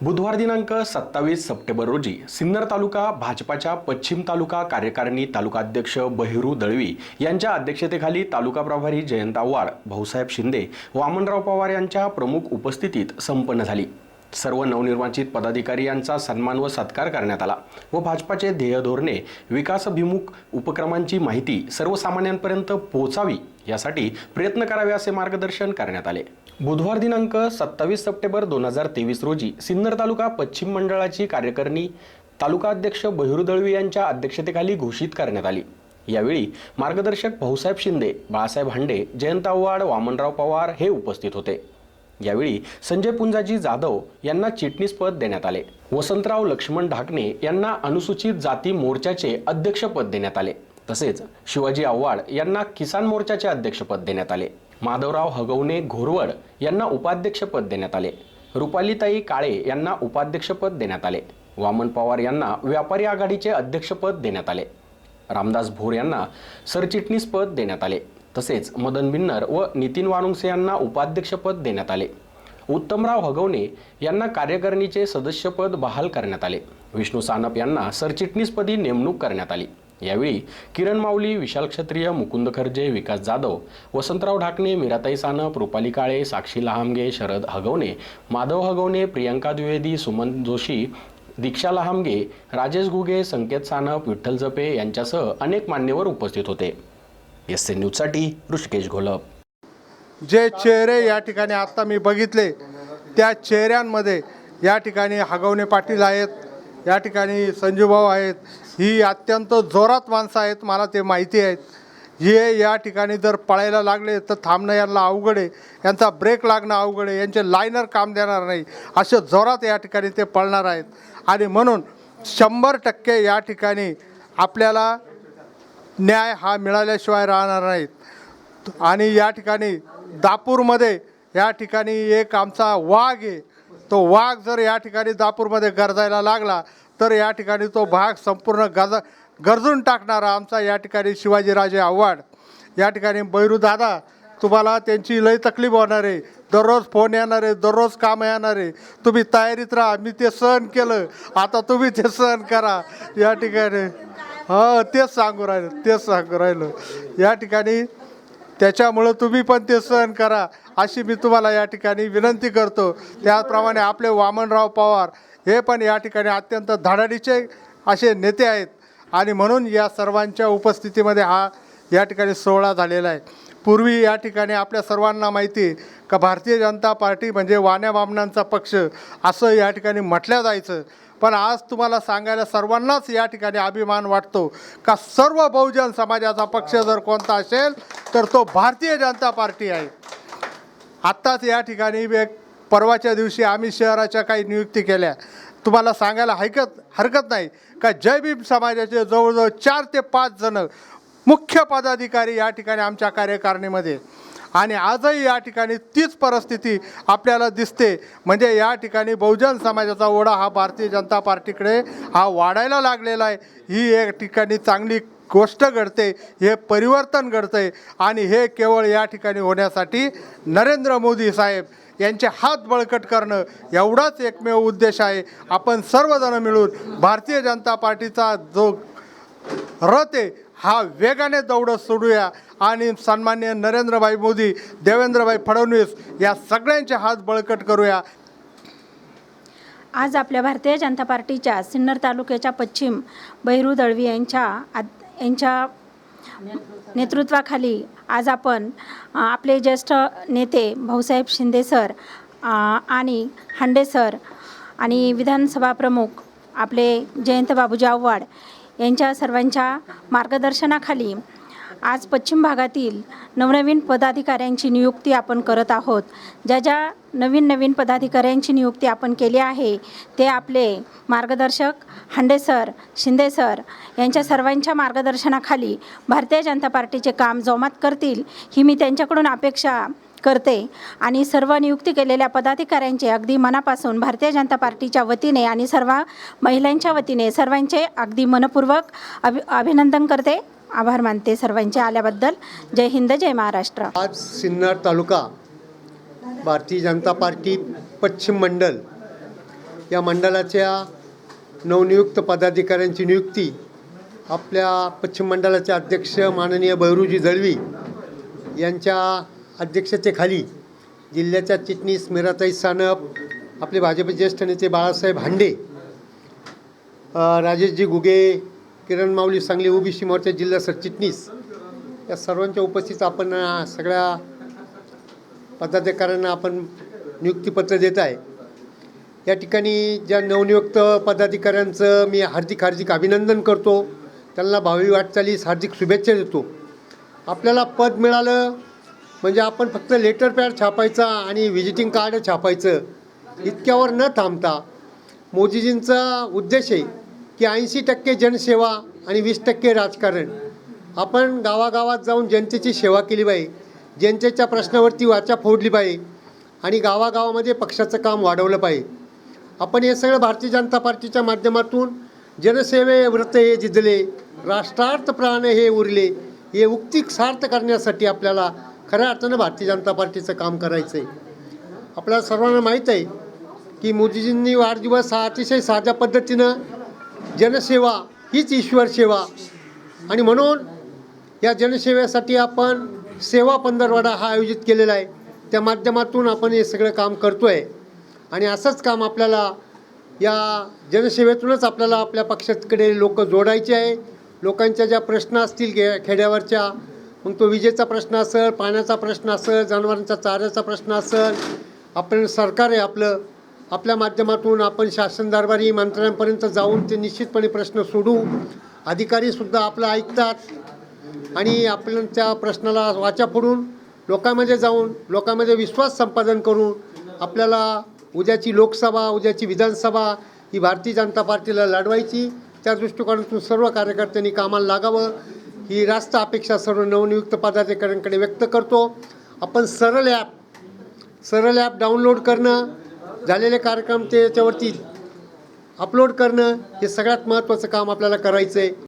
बुधवार दिनांक सत्तावीस सप्टेंबर रोजी सिन्नर तालुका भाजपाच्या पश्चिम तालुका कार्यकारिणी तालुकाध्यक्ष बहिरू दळवी यांच्या अध्यक्षतेखाली तालुका प्रभारी जयंत आव्हाड भाऊसाहेब शिंदे वामनराव पवार यांच्या प्रमुख उपस्थितीत संपन्न झाली. सर्व नवनिर्वाचित पदाधिकारी यांचा सन्मान व सत्कार करण्यात आला व भाजपाचे ध्येय धोरणे विकासाभिमुख उपक्रमांची माहिती सर्वसामान्यांपर्यंत पोहोचावी यासाठी प्रयत्न करावे असे मार्गदर्शन करण्यात आले. बुधवार दिनांक सत्तावीस सप्टेंबर दोन हजार तेवीस रोजी सिन्नर तालुका पश्चिम मंडळाची कार्यकारिणी तालुका अध्यक्ष बहिरू दळवी यांच्या अध्यक्षतेखाली घोषित करण्यात आली. यावेळी मार्गदर्शक भाऊसाहेब शिंदे बाळासाहेब हांडे जयंत आव्हाड वामनराव पवार हे उपस्थित होते. यावेळी संजय पुंजाजी जाधव यांना चिटणीसपद देण्यात आले. वसंतराव लक्ष्मण ढाकणे यांना अनुसूचित जाती मोर्चाचे अध्यक्षपद देण्यात आले. तसेच शिवाजी आव्हाड यांना किसान मोर्चाचे अध्यक्षपद देण्यात आले. माधवराव हगवणे घोरवड यांना उपाध्यक्षपद देण्यात आले. रुपालीताई काळे यांना उपाध्यक्षपद देण्यात आले. वामन पवार यांना व्यापारी आघाडीचे अध्यक्षपद देण्यात आले. रामदास भोर यांना सरचिटणीसपद देण्यात आले. तसेच मदन भिन्नर व नितीन वानुंगसे यांना उपाध्यक्षपद देण्यात आले. उत्तमराव हगवणे यांना कार्यकारिणीचे सदस्यपद बहाल करण्यात आले. विष्णू सानप यांना सरचिटणीसपदी नेमणूक करण्यात आली. यावेळी किरण माऊली विशाल क्षत्रिय मुकुंद खर्जे विकास जाधव वसंतराव ढाकणे मीराताई सानप रुपाली काळे साक्षी लहामगे शरद हगवणे माधव हगवणे प्रियंका द्विवेदी सुमन जोशी दीक्षा लहामगे राजेश घुगे संकेत सानप विठ्ठल जपे यांच्यासह अनेक मान्यवर उपस्थित होते. एस एन न्यूजसाठी ऋषिकेश घोलप. जे चेहरे या ठिकाणी आत्ता मी बघितले त्या चेहऱ्यांमध्ये या ठिकाणी हगवणे पाटील आहेत या ठिकाणी संजूभाऊ आहेत ही अत्यंत जोरात माणसं आहेत मला ते माहिती आहेत. हे या ठिकाणी जर पळायला लागले तर थांबणं यांना अवघड आहे. यांचा ब्रेक लागणं अवघड आहे. यांचे लायनर काम देणार नाही. असे जोरात या ठिकाणी ते पळणार आहेत. आणि म्हणून शंभर टक्के या ठिकाणी आपल्याला न्याय हा मिळाल्याशिवाय राहणार नाहीत. आणि या ठिकाणी दापूरमध्ये या ठिकाणी एक आमचा वाघ आहे. तो वाघ जर या ठिकाणी दापूरमध्ये गरजायला लागला तर या ठिकाणी तो भाग संपूर्ण गज गरजून टाकणारा आमचा या ठिकाणी शिवाजीराजे आव्हाड. या ठिकाणी बैरू दादा तुम्हाला त्यांची लई तकलीफ होणार आहे. दररोज फोन येणार आहे दररोज काम येणार आहे. तुम्ही तयारीत राहा मी ते सहन केलं. आता तुम्ही ते सहन करा. या ठिकाणी हो तेच सांगू राहिलं तेच सांगू राहिलो. या ठिकाणी त्याच्यामुळं तुम्ही पण ते सहन करा अशी मी तुम्हाला या ठिकाणी विनंती करतो. त्याचप्रमाणे आपले वामनराव पवार हे पण या ठिकाणी अत्यंत धडाडीचे असे नेते आहेत. आणि म्हणून या सर्वांच्या उपस्थितीमध्ये हा या ठिकाणी सोहळा झालेला आहे. पूर्वी या ठिकाणी आपल्या सर्वांना माहिती आहे का भारतीय जनता पार्टी म्हणजे वाण्या वामनांचा पक्ष असं या ठिकाणी म्हटलं जायचं. पण आज तुम्हाला सांगायला सर्वांनाच या ठिकाणी अभिमान वाटतो का सर्व बहुजन समाजाचा पक्ष जर कोणता असेल तर तो भारतीय जनता पार्टी आहे. आत्ताच या ठिकाणी एक परवाच्या दिवशी आम्ही शहराच्या काही नियुक्ती केल्या. तुम्हाला सांगायला हरकत हरकत नाही का जय भीम समाजाचे जवळजवळ चार ते पाच जणं मुख्य पदाधिकारी या ठिकाणी आमच्या कार्यकारिणीमध्ये. आणि आजही या ठिकाणी तीच परिस्थिती आपल्याला दिसते. म्हणजे या ठिकाणी बहुजन समाजाचा ओढा हा भारतीय जनता पार्टीकडे हा वाढायला लागलेला आहे. ही एक ठिकाणी चांगली गोष्ट घडते हे परिवर्तन घडतं आहे आणि हे केवळ या ठिकाणी होण्यासाठी नरेंद्र मोदी साहेब यांचे हात बळकट करणं एवढाच एकमेव उद्देश आहे. आपण सर्वजण मिळून भारतीय जनता पार्टीचा जो रथ आहे हा वेगाने दौडत सोडूया. आणि सन्मान्य नरेंद्रभाई मोदी देवेंद्रभाई फडणवीस या सगळ्यांचे हात बळकट करूया. आज आपल्या भारतीय जनता पार्टीच्या सिन्नर तालुक्याच्या पश्चिम बहिरू दळवी यांच्या यांच्या नेतृत्वाखाली आज आपण आपले ज्येष्ठ नेते भाऊसाहेब शिंदे सर आणि हांडे सर आणि विधानसभा प्रमुख आपले जयंत बाबूजी आव्हाड यांच्या सर्वांच्या मार्गदर्शनाखाली आज पश्चिम भागातील नवनवीन पदाधिकाऱ्यांची नियुक्ती आपण करत आहोत. ज्या ज्या नवीन नवीन पदाधिकाऱ्यांची नियुक्ती आपण केली आहे ते आपले मार्गदर्शक हांडेसर सर शिंदे सर यांच्या सर्वांच्या मार्गदर्शनाखाली भारतीय जनता पार्टीचे काम जोमात करतील ही मी त्यांच्याकडून अपेक्षा करते आणि सर्व नियुक्ती केलेल्या पदाधिकाऱ्यांचे अगदी मनापासून भारतीय जनता पार्टीच्या वतीने आणि सर्व महिलांच्या वतीने सर्वांचे अगदी मनपूर्वक अभि अभिनंदन करते. आभार मानते सर्वांचे आल्याबद्दल. जय हिंद जय महाराष्ट्र. आज सिन्नर तालुका भारतीय जनता पार्टी पश्चिम मंडल या मंडळाच्या नवनियुक्त पदाधिकाऱ्यांची नियुक्ती आपल्या पश्चिम मंडळाचे अध्यक्ष माननीय बहिरूजी दळवी यांच्या अध्यक्षतेखाली जिल्ह्याच्या चिटणीस मीराताई सानप आपले भाजप ज्येष्ठ नेते बाळासाहेब हांडे राजेशजी गुगे किरण माऊली सांगली ओबीसी मोर्चा जिल्हा सरचिटणीस या सर्वांच्या उपस्थित आपण सगळ्या पदाधिकाऱ्यांना आपण नियुक्तीपत्र देत आहे. या ठिकाणी ज्या नवनियुक्त पदाधिकाऱ्यांचं मी हार्दिक हार्दिक अभिनंदन करतो. त्यांना भावी वाटचालीस हार्दिक शुभेच्छा देतो. आपल्याला पद मिळालं म्हणजे आपण फक्त लेटर पॅड छापायचा आणि व्हिजिटिंग कार्ड छापायचं इतक्यावर न थांबता मोदीजींचा उद्देश आहे की ऐंशी टक्के जनसेवा आणि वीस टक्के राजकारण. आपण गावागावात जाऊन जनतेची सेवा केली पाहिजे जनतेच्या प्रश्नावरती वाचा फोडली पाहिजे आणि गावागावामध्ये पक्षाचं काम वाढवलं पाहिजे. आपण हे सगळं भारतीय जनता पार्टीच्या माध्यमातून जनसेवे व्रत हे जिजले राष्ट्रार्थ प्राण हे उरले हे उक्ती सार्थ करण्यासाठी आपल्याला खऱ्या अर्थानं भारतीय जनता पार्टीचं काम करायचं आहे आपल्याला सर्वांना माहीत आहे की मोदीजींनी वाढदिवस हा अतिशय साध्या पद्धतीनं जनसेवा हीच ईश्वर सेवा. आणि म्हणून या जनसेवेसाठी आपण सेवा पंधरवडा हा आयोजित केलेला आहे. त्या माध्यमातून आपण हे सगळं काम करतो आहे आणि असंच काम आपल्याला या जनसेवेतूनच आपल्याला आपल्या पक्षाकडे लोक जोडायचे आहे. लोकांच्या ज्या प्रश्न असतील खे खेड्यावरच्या मग तो विजेचा प्रश्न असेल पाण्याचा प्रश्न असेल जनावरांचा चाऱ्याचा प्रश्न असेल आपण सरकार आहे आपलं. आपल्या माध्यमातून आपण शासन दरबारी मंत्र्यांपर्यंत जाऊन ते निश्चितपणे प्रश्न सोडू. अधिकारीसुद्धा आपलं ऐकतात आणि आपण त्या प्रश्नाला वाचा फोडून लोकांमध्ये जाऊन लोकांमध्ये विश्वास संपादन करून आपल्याला उद्याची लोकसभा उद्याची विधानसभा ही भारतीय जनता पार्टीला लढवायची. त्या दृष्टिकोनातून सर्व कार्यकर्त्यांनी कामाला लागावं. ही रास्त अपेक्षा सर्व नवनियुक्त पदाधिकाऱ्यांकडे व्यक्त करतो. आपण सरळ ॲप सरळ ॲप डाउनलोड करणं झालेले कार्यक्रम ते याच्यावरती अपलोड करणं हे सगळ्यात महत्त्वाचं काम आपल्याला करायचं आहे